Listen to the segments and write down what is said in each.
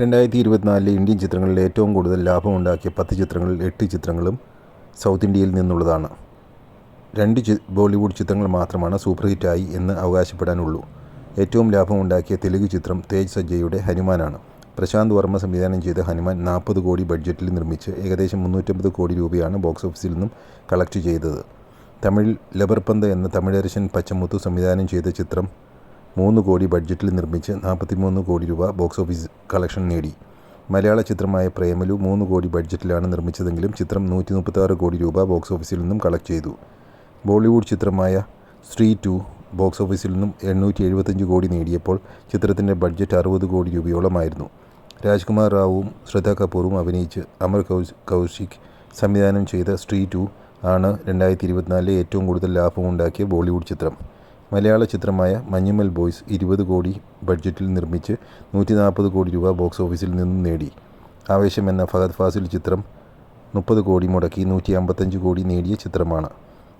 രണ്ടായിരത്തി ഇരുപത്തിനാലിലെ ഇന്ത്യൻ ചിത്രങ്ങളിൽ ഏറ്റവും കൂടുതൽ ലാഭമുണ്ടാക്കിയ പത്ത് ചിത്രങ്ങളിൽ എട്ട് ചിത്രങ്ങളും സൗത്ത് ഇന്ത്യയിൽ നിന്നുള്ളതാണ്. രണ്ട് ബോളിവുഡ് ചിത്രങ്ങൾ മാത്രമാണ് സൂപ്പർ ഹിറ്റായി എന്ന് അവകാശപ്പെടാനുള്ളൂ. ഏറ്റവും ലാഭമുണ്ടാക്കിയ തെലുങ്ക് ചിത്രം തേജ് സജ്ജയുടെ ഹനുമാനാണ്. പ്രശാന്ത് വർമ്മ സംവിധാനം ചെയ്ത ഹനുമാൻ നാൽപ്പത് കോടി ബഡ്ജറ്റിൽ നിർമ്മിച്ച് ഏകദേശം മുന്നൂറ്റമ്പത് കോടി രൂപയാണ് ബോക്സ് ഓഫീസിൽ നിന്നും കളക്ട് ചെയ്തത്. തമിഴിൽ ലബർപന്ത് എന്ന തമിഴരശൻ പച്ചമുത്തു സംവിധാനം ചെയ്ത ചിത്രം മൂന്ന് കോടി ബഡ്ജറ്റിൽ നിർമ്മിച്ച് നാൽപ്പത്തിമൂന്ന് കോടി രൂപ ബോക്സ് ഓഫീസ് കളക്ഷൻ നേടി. മലയാള ചിത്രമായ പ്രേമലു മൂന്ന് കോടി ബഡ്ജറ്റിലാണ് നിർമ്മിച്ചതെങ്കിലും ചിത്രം നൂറ്റി മുപ്പത്താറ് കോടി രൂപ ബോക്സ് ഓഫീസിൽ നിന്നും കളക്ട് ചെയ്തു. ബോളിവുഡ് ചിത്രമായ സ്ത്രീ ടു ബോക്സ് ഓഫീസിൽ നിന്നും എണ്ണൂറ്റി എഴുപത്തഞ്ച് കോടി നേടിയപ്പോൾ ചിത്രത്തിന്റെ ബഡ്ജറ്റ് അറുപത് കോടി രൂപയോളമായിരുന്നു. രാജ്കുമാർ റാവുവും ശ്രദ്ധ കപൂറും അഭിനയിച്ച് അമർ കൗശിക് സംവിധാനം ചെയ്ത സ്ത്രീ ടു ആണ് രണ്ടായിരത്തി ഇരുപത്തിനാലിലെ ഏറ്റവും കൂടുതൽ ലാഭമുണ്ടാക്കിയ ബോളിവുഡ് ചിത്രം. മലയാള ചിത്രമായ മഞ്ഞുമൽ ബോയ്സ് ഇരുപത് കോടി ബഡ്ജറ്റിൽ നിർമ്മിച്ച് നൂറ്റി നാൽപ്പത് കോടി രൂപ ബോക്സ് ഓഫീസിൽ നിന്നും നേടി. ആവേശം എന്ന ഫഹദ് ഫാസിൽ ചിത്രം മുപ്പത് കോടി മുടക്കി നൂറ്റി അമ്പത്തഞ്ച് കോടി നേടിയ ചിത്രമാണ്.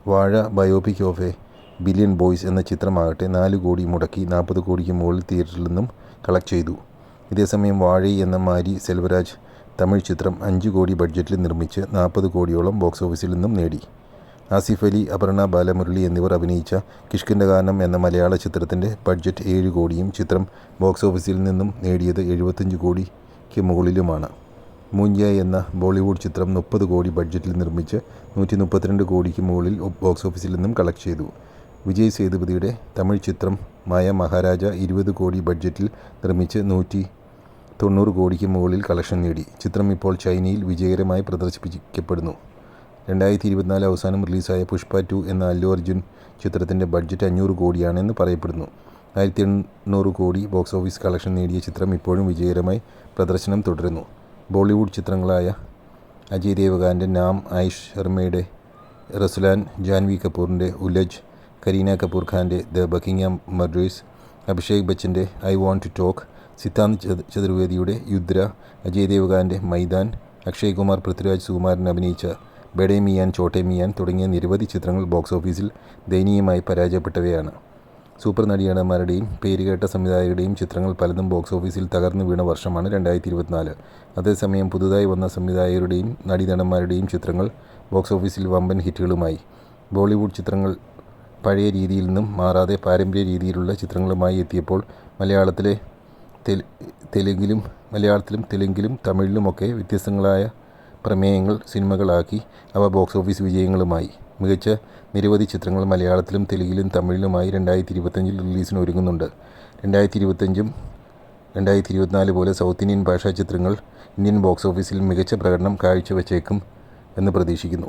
Vaazha biopic of a billion boys എന്ന ചിത്രമാകട്ടെ നാല് കോടി മുടക്കി നാൽപ്പത് കോടിക്ക് മുകളിൽ തിയേറ്ററിൽ നിന്നും കളക്ട് ചെയ്തു. ഇതേസമയം വാഴി എന്ന മാരി സെൽവരാജ് തമിഴ് ചിത്രം അഞ്ച് കോടി ബഡ്ജറ്റിൽ നിർമ്മിച്ച് നാൽപ്പത് കോടിയോളം ബോക്സ് ഓഫീസിൽ നിന്നും നേടി. ആസിഫ് അലി അപർണ ബാലമുരളി എന്നിവർ അഭിനയിച്ച കിഷ്കിന്റെ ഗാനം എന്ന മലയാള ചിത്രത്തിന്റെ ബഡ്ജറ്റ് ഏഴ് കോടിയും ചിത്രം ബോക്സ് ഓഫീസിൽ നിന്നും നേടിയത് എഴുപത്തഞ്ച് കോടിക്ക് മുകളിലുമാണ്. മൂഞ്ച എന്ന ബോളിവുഡ് ചിത്രം മുപ്പത് കോടി ബഡ്ജറ്റിൽ നിർമ്മിച്ച് നൂറ്റി മുപ്പത്തിരണ്ട് കോടിക്ക് മുകളിൽ ബോക്സ് ഓഫീസിൽ നിന്നും കളക്ട് ചെയ്തു. വിജയ് സേതുപതിയുടെ തമിഴ് ചിത്രം മായ മഹാരാജ ഇരുപത് കോടി ബഡ്ജറ്റിൽ നിർമ്മിച്ച് നൂറ്റി തൊണ്ണൂറ് കോടിക്ക് മുകളിൽ കളക്ഷൻ നേടി. ചിത്രം ഇപ്പോൾ ചൈനയിൽ വിജയകരമായി പ്രദർശിപ്പിക്കപ്പെടുന്നു. രണ്ടായിരത്തി ഇരുപത്തിനാല് അവസാനം റിലീസായ പുഷ്പ ടു എന്ന അല്ലു അർജുൻ ചിത്രത്തിന്റെ ബഡ്ജറ്റ് അഞ്ഞൂറ് കോടിയാണെന്ന് പറയപ്പെടുന്നു. ആയിരത്തി എണ്ണൂറ് കോടി ബോക്സ് ഓഫീസ് കളക്ഷൻ നേടിയ ചിത്രം ഇപ്പോഴും വിജയകരമായി പ്രദർശനം തുടരുന്നു. ബോളിവുഡ് ചിത്രങ്ങളായ അജയ് ദേവകാന്റെ നാം ആയിഷ് ശർമ്മയുടെ റസുലാൻ ജാൻവി കപൂറിന്റെ ഉലജ് കരീന കപൂർ ഖാന്റെ the Buckingham murders Abhishek ബച്ചന്റെ I want to talk Siddhant ചതുർവേദിയുടെ Yudhra Ajay ദേവകാന്റെ മൈദാൻ അക്ഷയ് കുമാർ പൃഥ്വിരാജ് സുകുമാരൻ അഭിനയിച്ച ബഡേ മിയാൻ ചോട്ടെ മിയാൻ തുടങ്ങിയ നിരവധി ചിത്രങ്ങൾ ബോക്സ് ഓഫീസിൽ ദയനീയമായി പരാജയപ്പെട്ടവയാണ്. സൂപ്പർ നടിയാണമാരുടെയും പേരുകേട്ട സംവിധായകരുടെയും ചിത്രങ്ങൾ പലതും ബോക്സ് ഓഫീസിൽ തകർന്നു വീണ വർഷമാണ് രണ്ടായിരത്തി ഇരുപത്തിനാല് അതേസമയം പുതുതായി വന്ന സംവിധായകരുടെയും നടീനടന്മാരുടെയും ചിത്രങ്ങൾ ബോക്സ് ഓഫീസിൽ വമ്പൻ ഹിറ്റുകളുമായി. ബോളിവുഡ് ചിത്രങ്ങൾ പഴയ രീതിയിൽ നിന്നും മാറാതെ പാരമ്പര്യ രീതിയിലുള്ള ചിത്രങ്ങളുമായി എത്തിയപ്പോൾ മലയാളത്തിലെ തെലുങ്കിലും മലയാളത്തിലും തെലുങ്കിലും തമിഴിലുമൊക്കെ വ്യത്യസ്തങ്ങളായ പ്രമേയങ്ങൾ സിനിമകളാക്കി. അവ ബോക്സ് ഓഫീസ് വിജയങ്ങളുമായി. മികച്ച നിരവധി ചിത്രങ്ങൾ മലയാളത്തിലും തെലുങ്കിലും തമിഴിലുമായി രണ്ടായിരത്തി ഇരുപത്തഞ്ചിൽ റിലീസിന് ഒരുങ്ങുന്നുണ്ട്. രണ്ടായിരത്തി ഇരുപത്തഞ്ചും രണ്ടായിരത്തി ഇരുപത്തിനാല് പോലെ സൗത്ത് ഇന്ത്യൻ ഭാഷാ ചിത്രങ്ങൾ ഇന്ത്യൻ ബോക്സ് ഓഫീസിൽ മികച്ച പ്രകടനം കാഴ്ചവെച്ചേക്കും എന്ന് പ്രതീക്ഷിക്കുന്നു.